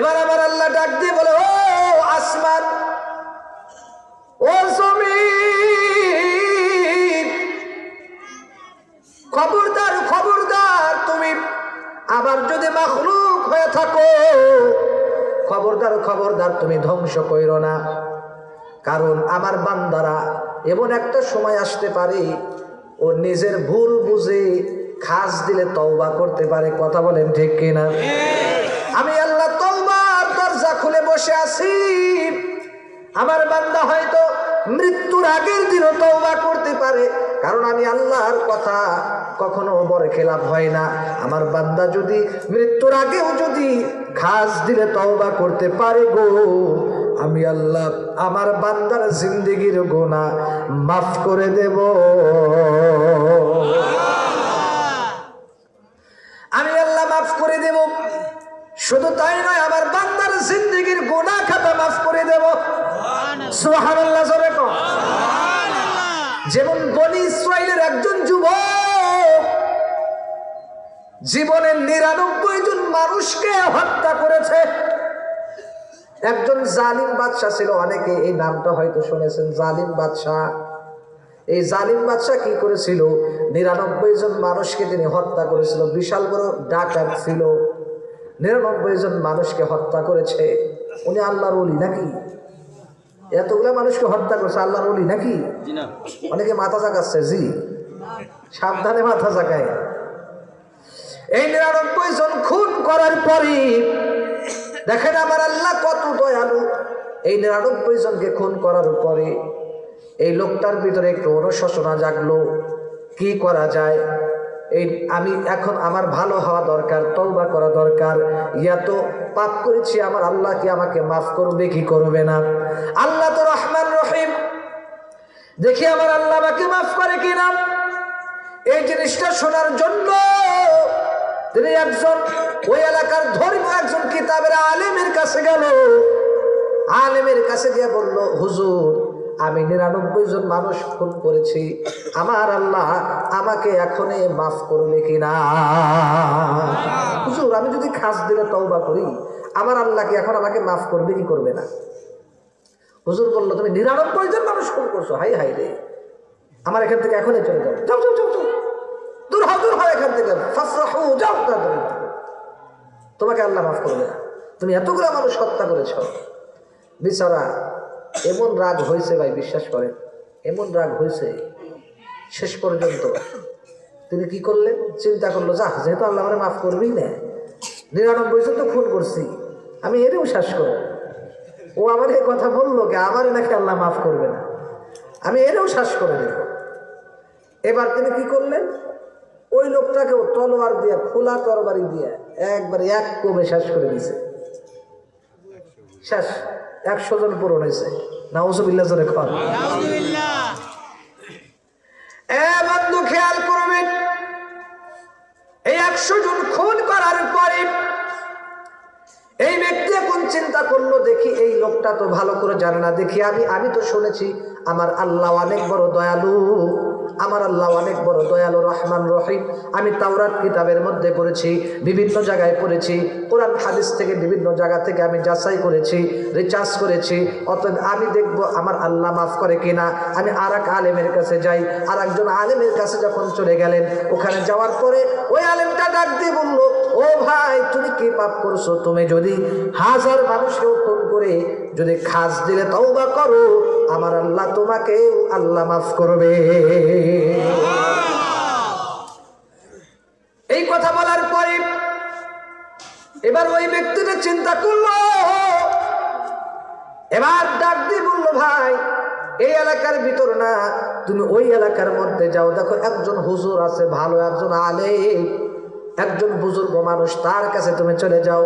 এবার আমার আল্লাহ ডাক দিয়ে বলে, ও আসমান, ও জমিন, খবরদার খবরদার, তুমি আবার যদি মাখলুক হয়ে থাকো, খবরদার খবরদার, তুমি ধ্বংস কইরো না। কারণ আমার বান্দারা এমন একটা সময় আসতে পারে, ও নিজের ভুল বুঝে খাস দিলে তওবা করতে পারে, কথা বলেন ঠিক কিনা? আমার বান্দা হয়তো মৃত্যুর আগের দিনও তওবা করতে পারে। কারণ আমি আল্লাহর কথা কখনো বড় খেলাপ হয় না। আমার বান্দা যদি মৃত্যুর আগেও যদি খাস দিলে তওবা করতে পারে গো, আমি আল্লাহ আমার বান্দার জিন্দিগির গোনা মাফ করে দেব। আমি আল্লাহ মাফ করে দেব। শুধু তাই নয়, আমার বান্দার জিন্দিগির গোনা খাতা মাফ করে দেব। সুবহানাল্লাহ জোরে কও। যেমন বনি ইসরায়েলের একজন যুবক জীবনের নিরানব্বই জন মানুষকে হত্যা করেছে। একজন জালিম বাদশাহ ছিল অনেকে এই নামটা হয়তো শুনেছেন জালিম বাদশাহ। এই জালিম বাদশাহ কি করেছিল? নিরানব্বই জন মানুষকে তিনি হত্যা করেছিল। বিশাল বড় ডাকাত ছিল। নিরানব্বই জন মানুষকে হত্যা করেছে। উনি আল্লাহর অলি নাকি? এতগুলা মানুষকে হত্যা করছে আল্লাহর অলি নাকি? অনেকে মাথা জাগাচ্ছে জি। সাবধানে মাথা জাগায় এই নিরানব্বই জন খুন করার পরই দেখেন আমার আল্লাহ কত দয়ালু। এই নিরানব্বই জনকে খুন করার পরে এই লোকটার ভিতরে একটু অনুশোচনা জাগলো। কি করা যায়? এই আমি এখন আমার ভালো হওয়া দরকার, তওবা করা দরকার। ইয়া তো পাপ করেছি, আমার আল্লাহ কি আমাকে মাফ করবে, কি করবে না? আল্লাহ তো রহমান রহিম। দেখি আমার আল্লাহ আমাকে মাফ করে কিনা। এই জিনিসটা শোনার জন্য তিনি একজন ওই এলাকার ধর্মীয় একজন কিতাবের আলেমের কাছে গেল। আলেমের কাছে গিয়ে বলল, হুজুর আমি নিরানব্বই জন মানুষ খুন করেছি। আমার আল্লাহ আমাকে এখনই মাফ করবে কিনা? হুজুর, আমি যদি খাস দিলে তওবা করি, আমার আল্লাহ কি এখন আমাকে মাফ করবে, কি করবে না? হুজুর বলল, তুমি নিরানব্বই জন মানুষ খুন করছ, হাই হাই রে। আমার এখান থেকে এখনই চলে যাও। যাও যাও যাও দূর দূর এখান থেকে। যাও। তোমাকে আল্লাহ মাফ করবে না। তুমি এতগুলো মানুষ হত্যা করেছ। বিচারা এমন রাগ হয়েছে ভাই, বিশ্বাস করেন। এমন রাগ হয়েছে শেষ পর্যন্ত। তিনি কি করলেন? চিন্তা করল যা যেহেতু আল্লাহ আমার মাফ করবি না, নিরানব্বই তো খুন করছি, আমি এরেও শ্বাস করব ও আমার এই কথা বলল কি, আমার নাকি আল্লাহ মাফ করবে না, আমি এরেও শ্বাস করে দেব এবার তিনি কি করলেন? ওই লোকটাকেও তলোয়ার দিয়ে, খোলা তরবারি দিয়ে একবার এক কমে শেষ করে দিছে শেষ একশো জন পূরণ হয়েছে। নাউজুবিল্লাহ জোরে খেয়াল করবেন, এই একশো জন খুন করার পরে এই ব্যক্তি এখন চিন্তা করল, দেখি এই লোকটা তো ভালো করে জানে না। দেখি আমি আমি তো শুনেছি, আমার আল্লাহ অনেক বড় দয়ালু। আমার আল্লাহ অনেক বড় দয়ালু, রহমান, রহিম। আমি তাওরাত কিতাবের মধ্যে পড়েছি, বিভিন্ন জায়গায় পড়েছি, কোরআন, হাদিস থেকে বিভিন্ন জায়গা থেকে আমি যাচাই করেছি রিচার্জ করেছি, অতএব আমি দেখব আমার আল্লাহ মাফ করে কিনা। আমি আর এক আলেমের কাছে যাই আর একজন আলেমের কাছে যখন চলে গেলেন, ওখানে যাওয়ার পরে ওই আলেমটা ডাক দিয়ে বলল, ও ভাই, তুমি কি পাপ করছ? তুমি যদি হাজার মানুষকেও করে যদি খাস দিলে তওবা করো, আমার আল্লাহ তোমাকে আল্লাহ মাফ করবে। এই কথা বলার পরে এবার ওই ব্যক্তিটা চিন্তা করল, এবার ডাক দিয়ে বলল, ভাই, এই এলাকার ভিতর না, তুমি ওই এলাকার মধ্যে যাও। দেখো, একজন হুজুর আছে, ভালো একজন আলে একজন বুজুর্গ মানুষ, তার কাছে তুমি চলে যাও।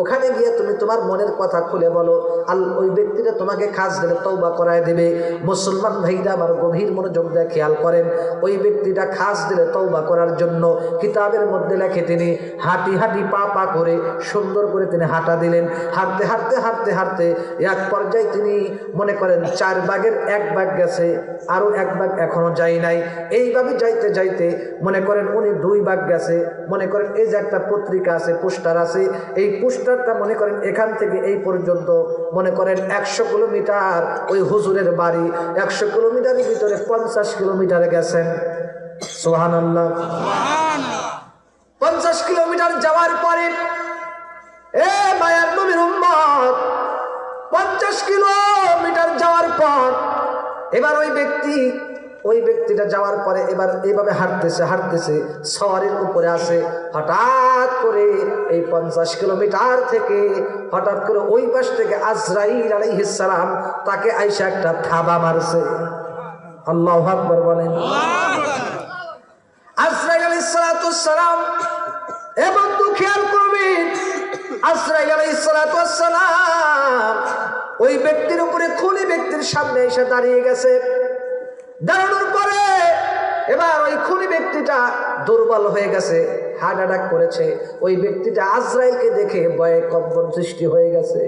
ওখানে গিয়ে তুমি তোমার মনের কথা খুলে বলো। আল ওই ব্যক্তিটা তোমাকে খাস দিলে তৌবা করায় দেবে। মুসলমান ভাইরা আমার গভীর মনোযোগ দিয়ে খেয়াল করেন, ওই ব্যক্তিটা খাস দিলে তৌবা করার জন্য কিতাবের মধ্যে লেখে তিনি, হাঁটি হাঁটি পা পা করে সুন্দর করে তিনি হাঁটা দিলেন। হাঁটতে হাঁটতে হাঁটতে হাঁটতে এক পর্যায়ে তিনি মনে করেন, চার বাগের এক বাগ গেছে, আরও এক বাগ এখনও যাই নাই। এইভাবে যাইতে যাইতে মনে করেন উনি দুই বাগ গেছে। মনে করেন এই যে একটা পত্রিকা আছে, পোস্টার আছে, এই পোস্টার ডিস্টারটা মনে করেন, এখান থেকে এই পর্যন্ত মনে করেন একশো কিলোমিটার ওই হুজুরের বাড়ি, একশো কিলোমিটারের ভিতরে পঞ্চাশ কিলোমিটারে গেছেন। সোহান আল্লাহ পঞ্চাশ কিলোমিটার যাওয়ার পরে, এ মায়ার নবীর উম্মত, পঞ্চাশ কিলোমিটার যাওয়ার পর, এবার ওই ব্যক্তি ওই ব্যক্তিটা যাওয়ার পরে এবার এইভাবে হাঁটতেছে হাঁটতেছে, সওয়ারির উপরে আসে হঠাৎ করে এই পঞ্চাশ কিলোমিটার থেকে হঠাৎ করে ওই পাশ থেকে আজরাইল আলাইহিসসালাম তাকে আইসা একটা থাবা মারছে। আল্লাহ আকবর বলেন। আজরাইল এবং তো খেয়াল করবেন আজরাইল আলাইহিসসালাম ওই ব্যক্তির উপরে খুনি ব্যক্তির সামনে এসে দাঁড়িয়ে গেছে। দাঁড়ানোর পরে এবার ওই খুনি ব্যক্তিটা দুর্বল হয়ে গেছে হার্ট অ্যাটাক করেছে। ওই ব্যক্তিটা আজরাইলকে দেখে ভয়ে কম্পন সৃষ্টি হয়ে গেছে।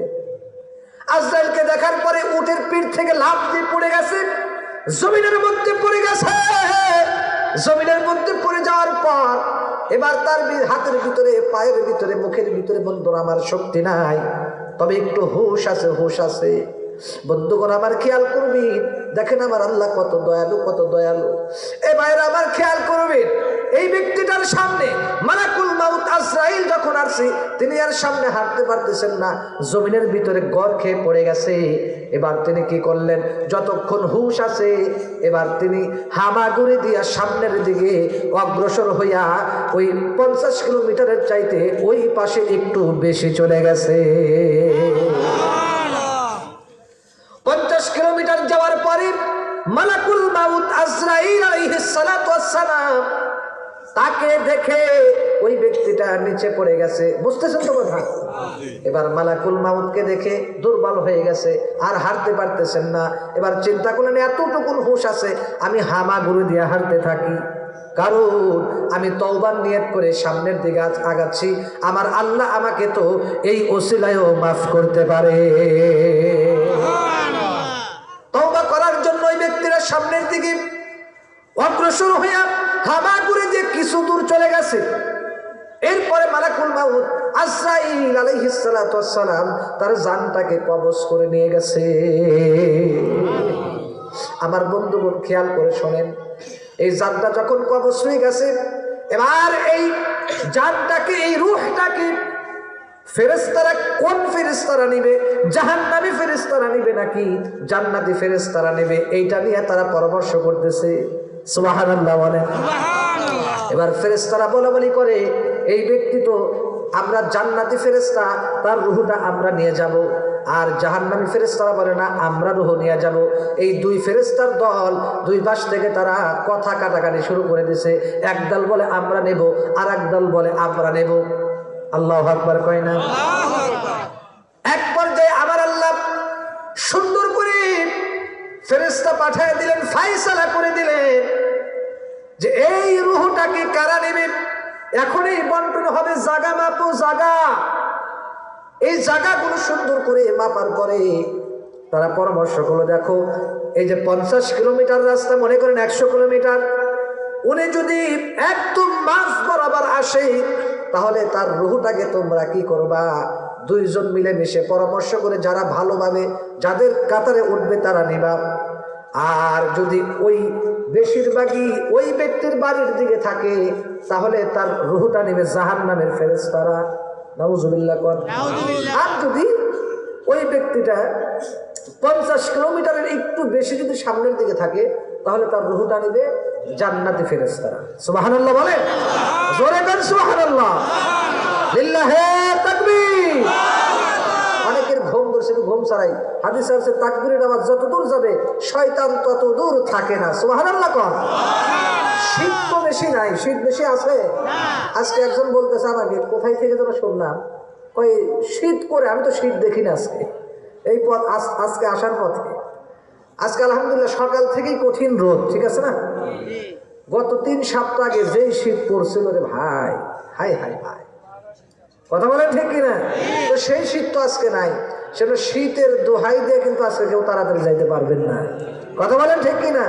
আজরাইলকে দেখার পরে উটের পিঠ থেকে লাফ দিয়ে পড়ে গেছে, জমিনের মধ্যে পড়ে গেছে। জমিনের মধ্যে পড়ে যাওয়ার পর এবার তার হাতের ভিতরে, পায়ের ভিতরে, মুখের ভিতরে বন্ধুরা, আমার শক্তি নাই। তবে একটু হুশ আছে হুশ আছে। বন্ধুগণ, আমার খেয়াল করবি। দেখেন আমার আল্লাহ কত দয়ালু কত দয়ালু। এ ভাইরা, আমার খেয়াল করবেন এই ব্যক্তিটার সামনে মালাকুল মাউত আজরাইল যখন আসছে তিনি আর সামনে হাঁটতে পারতেছেন না। জমিনের ভিতরে গড় খেয়ে পড়ে গেছে। এবার তিনি কি করলেন? যতক্ষণ হুশ আছে, এবার তিনি হামাগুড়ি দিয়া সামনের দিকে অগ্রসর হইয়া ওই পঞ্চাশ কিলোমিটারের চাইতে ওই পাশে একটু বেশি চলে গেছে পঞ্চাশ কিলোমিটার যাওয়ার পরে মালাকুল মাউত আজরাইল আলাইহিস সালাতু ওয়াস সালাম তাকে দেখে ওই ব্যক্তিটা নিচে পড়ে গেছে। বুঝতেছেন তো কথা? এবার মালাকুল মাউতকে দেখে দুর্বল হয়ে গেছে আর হাঁটতে পারতেছেন না। এবার চিন্তা করলেন, এতটুকুন হুঁশ আছে, আমি হামাগুড়ি দিয়ে হাঁটতে থাকি। কারণ আমি তওবার নিয়ত করে সামনের দিকে আগাচ্ছি। আমার আল্লাহ আমাকে তো এই ওসিলায়ও মাফ করতে পারে তওবা করার জন্য ওই ব্যক্তিরা সামনের দিকে অগ্রসর হইয়া হামা করে যে কিছু দূর চলে গেছে। এরপরে মালাকুল মাউত আজরাইল আলাইহিস সালাতু ওয়াস সালাম তার জানটাকে কবজ করে নিয়ে গেছে। আমার বন্ধুগণ, খেয়াল করে শোনেন, এই জানটা যখন কবজ হয়ে গেছে, এবার এই জানটাকে, এই রুহটাকে ফেরেস্তারা কোন ফেরেস্তারা নিবে? জাহান্নামী ফেরেস্তারা নিবে নাকি জান্নাতি ফেরেস্তারা নেবে? এইটা নিয়ে তারা পরামর্শ করতেছে। বলেন এবার ফেরেস্তারা বলা বলি করে এই ব্যক্তি তো আমরা জান্নাতি ফেরেস্তা তার রুহুটা আমরা নিয়ে যাব। আর জাহান্নামী ফেরেস্তারা বলে না আমরা রুহ নিয়ে যাব। এই দুই ফেরেস্তার দল দুই পাশ থেকে তারা কথা কাটাকাটি শুরু করে দিছে। এক দল বলে আমরা নেব। আর এক দল বলে আমরা নেব। আল্লাহ আকবার কয় না? এক পর্যায়ে আমার আল্লাহ সুন্দর করে ফেরেস্তা পাঠিয়ে দিলেন ফাইসালা করে দিলেন যে এই রুহটাকে কারা নেবে? এখন এই বন্টন হবে জাগা মাপো জাগা। এই জায়গাগুলো সুন্দর করে মাপার করে তারা পরামর্শ করল দেখো এই যে পঞ্চাশ কিলোমিটার রাস্তা মনে করেন একশো কিলোমিটার উনি যদি একদম মাঝ বরাবর আসে তাহলে তার রুহুটাকে তোমরা কি করবা? দুইজন মিলে মিশে পরামর্শ করে যারা ভালোভাবে যাদের কাতারে উঠবে তারা নিবা। আর যদি ওই বেশিরভাগই ওই ব্যক্তির বাড়ির দিকে থাকে তাহলে তার রুহুটা নেবে জাহান নামের ফেরেস্তারা নাউজুবিল্লাহ কর। আর যদি ওই ব্যক্তিটা পঞ্চাশ কিলোমিটারের একটু বেশি যদি সামনের দিকে থাকে তাহলে তার রুহুটা নিবে জান্নাতি ফেরেস্তারা সুবহানাল্লাহ বলেন জোরে বেন সুবহানাল্লাহ। লিল্লাহে তাকবীর। অনেকের ঘুম ঘুম ছাড়াই। দূর যাবে, শয়তান তত দূর থাকে না। তো বেশি নাই, শীত বেশি আজকে একজন কোথায় থেকে শুনলাম? শীত করে, আমি তো শীত দেখি না আজকে। এই পথ আজ- আজকে আসার পথে। আজকে আলহামদুলিল্লাহ সকাল থেকেই কঠিন রোদ, ঠিক আছে না? গত তিন সপ্তাহ আগে যেই শীত পড়ছিল রে ভাই, হাই হাই, ভাই। কথা বলেন ঠিক কিনা? তো সেই শীত তো আজকে নাই। সেটা শীতের দোহাই দিয়ে কিন্তু আজকে কেউ তাড়াতাড়ি যাইতে পারবেন না। কথা বলেন ঠিক কিনা?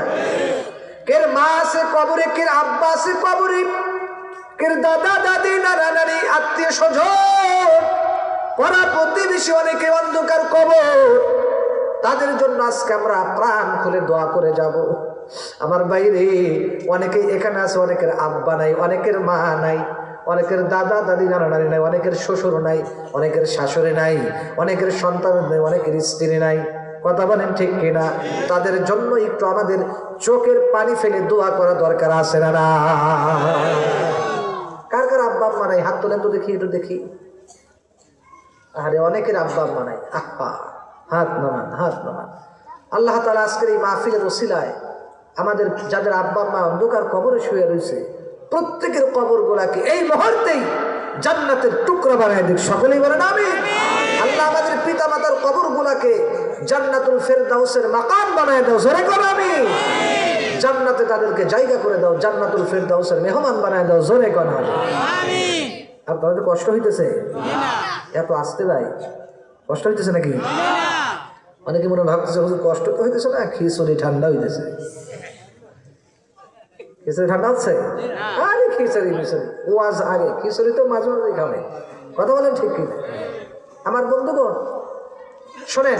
কের মা আছে কবরে, কের আব্বা আছে কবরে, কের দাদা, দাদি, নানা, নানি আত্মীয় স্বজন পরা প্রতিবেশী অনেকে অন্ধকার কবর। তাদের জন্য আজকে আমরা প্রাণ খুলে দোয়া করে যাব। আমার বাইরে অনেকে এখানে আছে, অনেকের আব্বা নাই, অনেকের মা নাই, অনেকের দাদা, দাদি, নানা, নানি নাই, অনেকের শ্বশুর নাই, অনেকের শাশুড়ি নাই, অনেকের সন্তান নাই, অনেকের স্ত্রী নাই। কথা বলেন ঠিক কিনা? তাদের জন্য একটু আমাদের চোখের পানি ফেলে দোয়া করা দরকার আছে না না? কার কার আব্বা, আম্মা নাই? হাত তোলেন তো দেখি, একটু দেখি। আরে, অনেকের আব্বা, আম্মা নাই। হাত নামান হাত নামান। আল্লাহ তালা আজকের এই মাহফিলের ওসিলায় আমাদের যাদের আব্বা আম্মা অন্ধকার কবরে শুয়ে রয়েছে প্রত্যেকের কবর গোলাকে এই মুহূর্তেই জান্নাতের টুকরা বানায় দিক। সকলেই বলেন আমি আল্লাহ আমাদের পিতা মাতার কবর গুলাকে জান্নাতুল ফেরদাউসের মাকান বানায় দাও। জোরে করো আমি জান্নাতে তাদেরকে জায়গা করে দাও জান্নাতুল ফেরদাউসের মেহমান বানায় দাও। জোরে করো আপনাদের কষ্ট হইতেছে? এত আসতে ভাই? কষ্ট হইতেছে নাকি? অনেকে মনে ভাবতেছে, হুজুর, কষ্ট তো হইতেছে না, খিচুড়ি ঠান্ডা হইতেছে। খিচুড়ি ঠান্ডা হচ্ছে? আরে খিচুড়ি মিচুড়ি ওয়াজ আগে, খিচুড়ি তো মাঝে মাঝে খাবে। কথা বলেন ঠিক কি আমার বন্ধুগণ, শোনেন,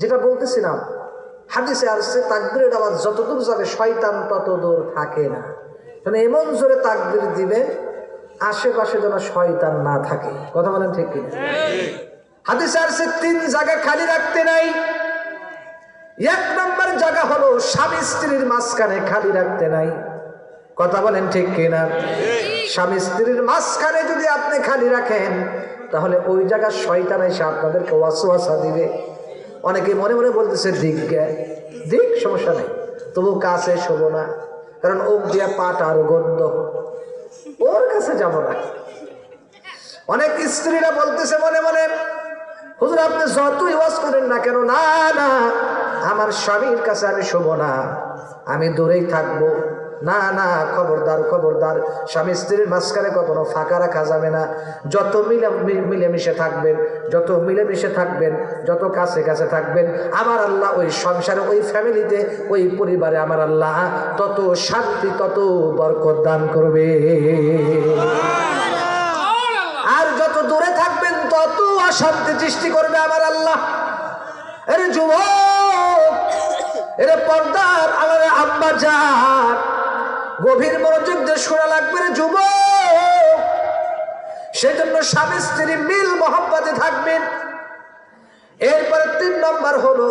যেটা বলতেছিলাম, হাদিসে আসছে, তাকবিরের আওয়াজ যতদূর যাবে, শয়তান তত দূর থাকে না। মানে এমন জোরে তাকবির দিবেন, আশেপাশে যেন শয়তান না থাকে। কথা বলেন ঠিক কিনা? হাদিসে আসছে তিন জায়গা খালি রাখতে নাই। এক নম্বর জায়গা হলো স্বামী স্ত্রীর মাঝখানে খালি রাখতে নাই। কথা বলেন ঠিক কিনা? স্বামী স্ত্রীর মাঝখানে যদি আপনি খালি রাখেন, তাহলে ওই জায়গার শয়তান এসে আপনাদেরকে ওয়াসওয়াসা দিবে। অনেকে মনে মনে বলতেছে, দিক গে, দিক, সমস্যা নেই। তবু কাছে শোব না, কারণ ওক দিয়া পাট আর গন্ধ। ওর কাছে যাব না। অনেক স্ত্রীরা বলতেছে মনে মনে হুজুর, আপনি যতই ওয়াজ করেন না কেন? না না, আমার স্বামীর কাছে আমি শোবো না। আমি দূরেই থাকব। না না, খবরদার খবরদার। স্বামী স্ত্রীর মাঝখানে কখনো ফাঁকা রাখা যাবে না। যত মিলে মিলেমিশে থাকবেন, যত মিলেমিশে থাকবেন, যত কাছে কাছে থাকবেন, আমার আল্লাহ ওই সংসারে, ওই ফ্যামিলিতে, ওই পরিবারে আমার আল্লাহ তত শান্তি, তত বরকত দান করবে। যত দূরে থাকবেন, তত অশান্তি সৃষ্টি করবে আমার আল্লাহ। এরে যুবক, এরে পর্দার আলারে আম্মা যান গভীর মনোযোগ দিয়ে শোনা লাগবে রে যুবক। সেজন্য স্বামী, স্ত্রী মিল মোহাম্মতে থাকবেন। এরপরে তিন নম্বর হলো,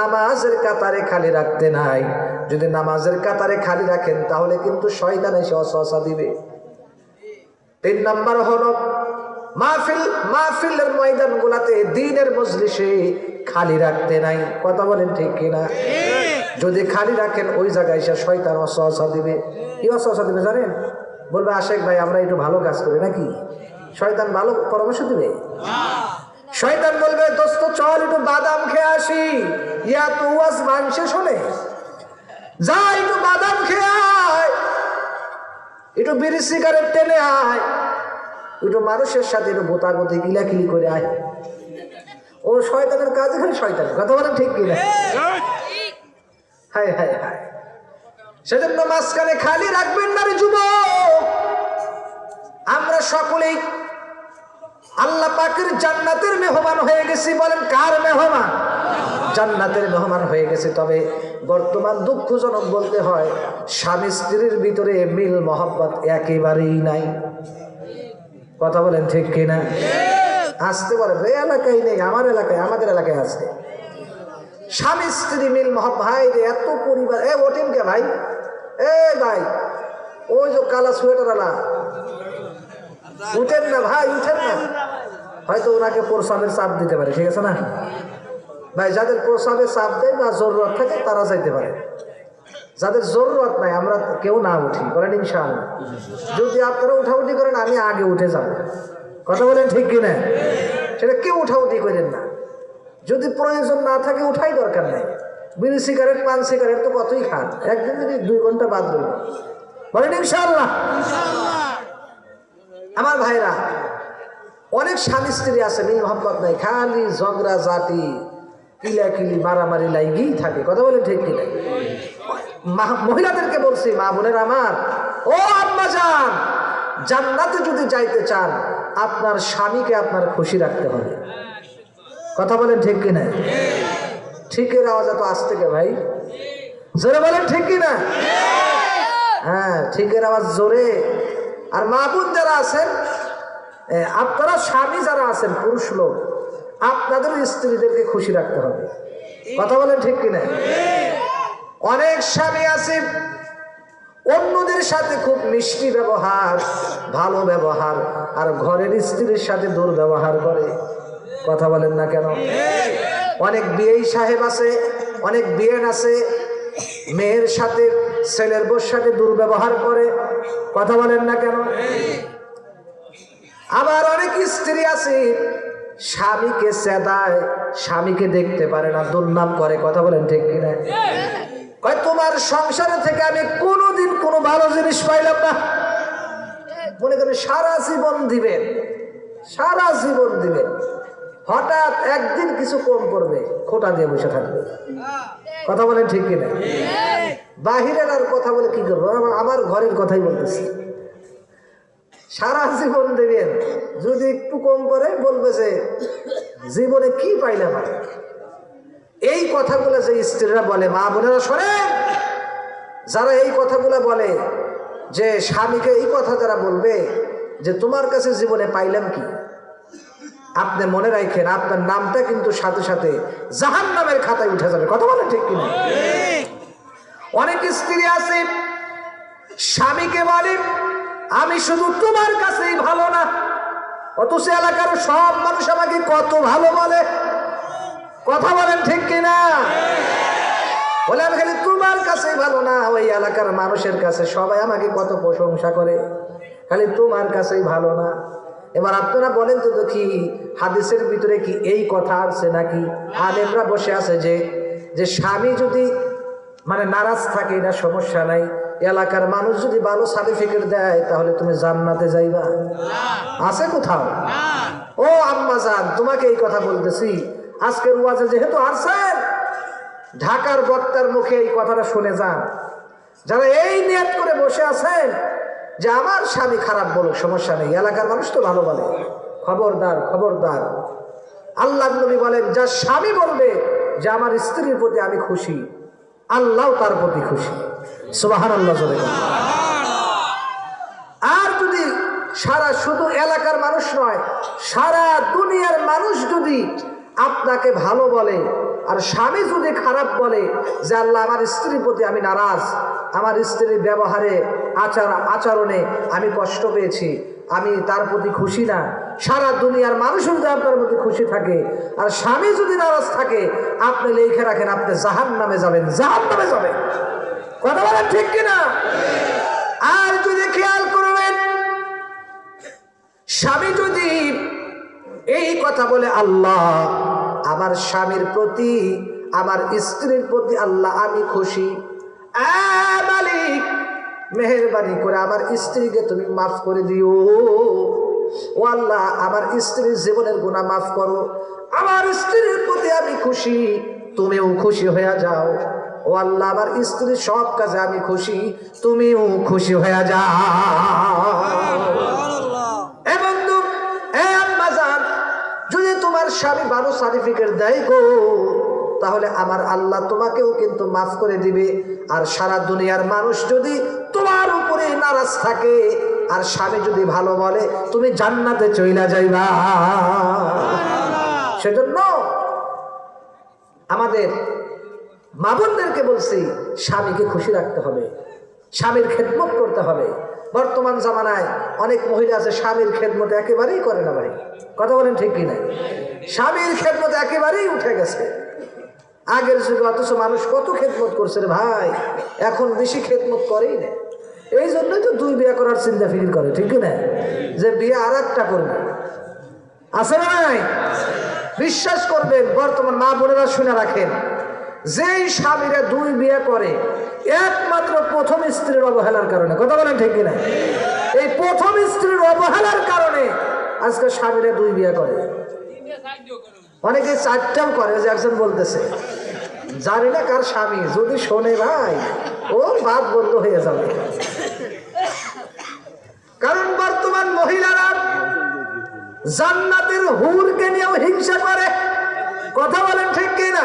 নামাজের কাতারে খালি রাখতে নাই। যদি নামাজের কাতারে খালি রাখেন, তাহলে কিন্তু শয়তান এসে অসহসা দিবে। তিন নম্বর হলো মাহফিল, মাহফিলের ময়দান গুলাতে দিনের মজলিসে খালি রাখতে নাই। কথা বলেন ঠিক কিনা? যদি খালি রাখেন, ওই জায়গায় সে শয়তান অসহসা দিবে। কি অসহসা দিবে জানেন? বলবে, আশেক ভাই, আমরা একটু ভালো কাজ করি নাকি? শয়তান ভালো পরামর্শ দিবে? শয়তান বলবে, দোস্ত, চল একটু বাদাম খেয়ে আসি। ইয়া তো ওয়াজ মাংসে শোনে। যা একটু বাদাম খেয়ে আয়। একটু বিড়ি সিগারেট টেনে আয়। একটু মানুষের সাথে একটু গোতাগতি গিলাকিলি করে আয়। ও শয়তানের কাজ এখানে শয়তান, কথা বলেন ঠিক কিনা? হায় হায় হায়। সেজন্য মাঝখানে খালি রাখবেন না রে যুব আমরা সকলেই আল্লাহ পাকের জান্নাতের মেহমান হয়ে গেছি বলেন কার মেহমান? জান্নাতের মেহমান হয়ে গেছে, তবে বর্তমান দুঃখজনক বলতে হয়, স্বামী স্ত্রীর ভিতরে মিল মহব্বত একেবারেই নাই। কথা বলেন ঠিক কিনা? আসতে বলেন এই এলাকায় নেই আমার এলাকায় আমাদের এলাকায় আছে স্বামী স্ত্রী মিল ভাই রে এত পরিবার। এ ওঠেন কে ভাই? এ ভাই ওই যে কালা সোয়েটার আলা। উঠেন না ভাই উঠেন না। হয়তো ওনাকে প্রসাবের চাপ দিতে পারে ঠিক আছে না? ভাই যাদের প্রসাবের চাপ দেয় বা জরুরত থাকে তারা যাইতে পারে। যাদের জরুরত নাই, আমরা কেউ না উঠি, বলেন ইনশাআল্লাহ। যদি আপনারা উঠাউঠি করেন, আমি আগে উঠে যাব। কথা বলেন ঠিক কিনা সেটা কেউ উঠাউঠি করেন না। যদি প্রয়োজন না থাকে, উঠাই দরকার নেই। বিড়ি সিগারেট, পান সিগারেট তো কতই খান? একদিন যদি দুই ঘণ্টা বাদ রইল। বলেন ইনশাআল্লাহ। আমার ভাইরা, অনেক স্বামী স্ত্রী আছে, মিল মোহাম্মত নাই, খালি ঝগড়া, জাতি, কিলাকিলি, মারামারি লাইগেই থাকে। কথা বলে ঠিক কিনা মহিলাদেরকে বলছি, মা বোনের আমার, ও আম্মা যান, জান্নাতে যদি যাইতে চান, আপনার স্বামীকে আপনার খুশি রাখতে হবে। কথা বলেন ঠিক কিনা ঠিকের আওয়াজ এত আসতে কে ভাই। জোরে বলেন ঠিক কিনা হ্যাঁ ঠিকের আওয়াজ জোরে। আর মা বোন যারা আছেন আপনারা স্বামী যারা আছেন, পুরুষ লোক আপনাদের স্ত্রীদেরকে খুশি রাখতে হবে। কথা বলেন ঠিক কিনা অনেক স্বামী আছে, অন্যদের সাথে খুব মিষ্টি ব্যবহার, ভালো ব্যবহার, আর ঘরের স্ত্রীর সাথে দুর্ব্যবহার করে। কথা বলেন না কেন? অনেক বিয়েই সাহেব আছে, অনেক বিয়েন আছে, মেয়ের সাথে, ছেলের বোর সাথে দুর্ব্যবহার করে। কথা বলেন না কেন? আবার অনেক স্ত্রী আছে, স্বামীকে সেদায় স্বামীকে দেখতে পারে না, দুর্নাম করে। কথা বলেন ঠিক কিনা? কয়, তোমার সংসারে থেকে আমি কোনোদিন কোনো ভালো জিনিস পাইলাম না। মনে করেন সারা জীবন দিবেন, সারা জীবন দিবেন। হঠাৎ একদিন কিছু কম করবে, খোটা দিয়ে বসে থাকবে। কথা বলেন ঠিক কিনা? বাহিরের আর কথা বলে কি করব? আমার- ঘরের কথাই বলতেছি। সারা জীবন দেবেন, যদি একটু কম করে বলবে যে, জীবনে কি পাইলাম আর এই কথাগুলো যে স্ত্রীরা বলে, মা বোনেরা শোনেন, যারা এই কথাগুলো বলে, যে স্বামীকে এই কথা যারা বলবে, যে তোমার কাছে জীবনে পাইলাম কি? আপনি মনে রাখেন, আপনার নামটা কিন্তু সাথে সাথে জাহান নামের খাতায় উঠে যাবে। কথা বলে ঠিক কিনা? অনেক স্ত্রী আছে, স্বামীকে বলে, আমি শুধু তোমার কাছেই ভালো না, অথচ এলাকার সব মানুষ আমাকে কত ভালো বলে। কথা বলেন ঠিক কিনা? বলে আমি খালি তোমার কাছেই ভালো না ওই এলাকার মানুষের কাছে। সবাই আমাকে কত প্রশংসা করে। খালি তোমার কাছেই ভালো না। এবার আপনারা বলেন তো দেখি হাদিসের ভিতরে কি এই কথা আছে নাকি? আলেমরা বসে আছে যে যে স্বামী যদি মানে নারাজ থাকে এটা সমস্যা নাই। এলাকার মানুষ যদি ভালো সার্টিফিকেট দেয় তাহলে তুমি জান্নাতে যাইবা। আছে কোথাও? ও আম্মা জান তোমাকে এই কথা বলতেছি। আজকের ওয়াজে যেহেতু আসছেন ঢাকার বক্তার মুখে এই কথাটা শুনে যান। যারা এই নিয়ত করে বসে আছেন যে আমার স্বামী খারাপ বলুক, সমস্যা নেই, এলাকার মানুষ তো ভালো বলে। খবরদার খবরদার। আল্লাহ নবী বলেন, যা স্বামী বলবে যে আমার স্ত্রীর প্রতি আমি খুশি আল্লাহ তার প্রতি খুশি। সুবাহান আল্লাহ চলে আর যদি সারা শুধু এলাকার মানুষ নয়, সারা দুনিয়ার মানুষ যদি আপনাকে ভালো বলে, আর স্বামী যদি খারাপ বলে যে আল্লাহ আমার স্ত্রীর প্রতি আমি নারাজ, আমার স্ত্রীর ব্যবহারে, আচার, আচরণে আমি কষ্ট পেয়েছি, আমি তার প্রতি খুশি না। সারা দুনিয়ার মানুষ যদি আপনার প্রতি খুশি থাকে, আর স্বামী যদি নারাজ থাকে, আপনি লিখে রাখেন, আপনি জাহান নামে যাবেন জাহান নামে যাবেন। কথা বলেন ঠিক কিনা? আর যদি খেয়াল করবেন, স্বামী যদি এই কথা বলে, আল্লাহ আমার স্বামীর প্রতি, আমার স্ত্রীর প্রতি আল্লাহ আমি খুশি। মেহরবানি করে আমার স্ত্রীকে তুমি মাফ করে দিও। ও আল্লাহ, আমার স্ত্রীর জীবনের গুণা মাফ করো। আমার স্ত্রীর প্রতি আমি খুশি, তুমিও খুশি হয়ে যাও। ও আল্লাহ, আমার স্ত্রীর সব কাজে আমি খুশি, তুমিও খুশি হয়ে যাও এ বন্ধু এ আম্মা জান যদি তোমার স্বামী ভালো সার্টিফিকেট দেয় গো তাহলে আমার আল্লাহ তোমাকেও কিন্তু মাফ করে দিবে। আর সারা দুনিয়ার মানুষ যদি তোমার উপরে নারাজ থাকে আর স্বামী যদি ভালো বলে তুমি জান্নাতে চইলা যাইবা। সেজন্য আমাদের মা বোনদেরকে বলছি স্বামীকে খুশি রাখতে হবে স্বামীর খেদমত করতে হবে। বর্তমান জামানায় অনেক মহিলা আছে, স্বামীর খেদমত একেবারেই করে না ভাই। কথা বলেন ঠিক কিনা? স্বামীর খেদমত একেবারেই উঠে গেছে। আগের যুগে অথচ মানুষ কত খেদমত করছে রে ভাই। এখন বেশি খেদমত করেই না এই জন্যই তো দুই বিয়ে করার চিন্তা ফিকির করে, ঠিক না যে বিয়ে আর একটা করবে। আছে না নাই? বিশ্বাস করবেন, বর্তমান মা বোনেরা শুনে রাখেন, যেই স্বামীরা দুই বিয়ে করে একমাত্র প্রথম স্ত্রীর অবহেলার কারণে। কথা বলেন ঠিক কিনা? এই প্রথম স্ত্রীর অবহেলার কারণে আজকে স্বামীরা দুই বিয়ে করে। অনেকে চারটাও করে, যে একজন বলতেছে, জানি না কার স্বামী, যদি শোনে ভাই, ও বাদ বন্ধ হয়ে যাবে। কারণ বর্তমান মহিলারা জান্নাতের হুরকে নিয়েও হিংসা করে। কথা বলেন ঠিক কিনা?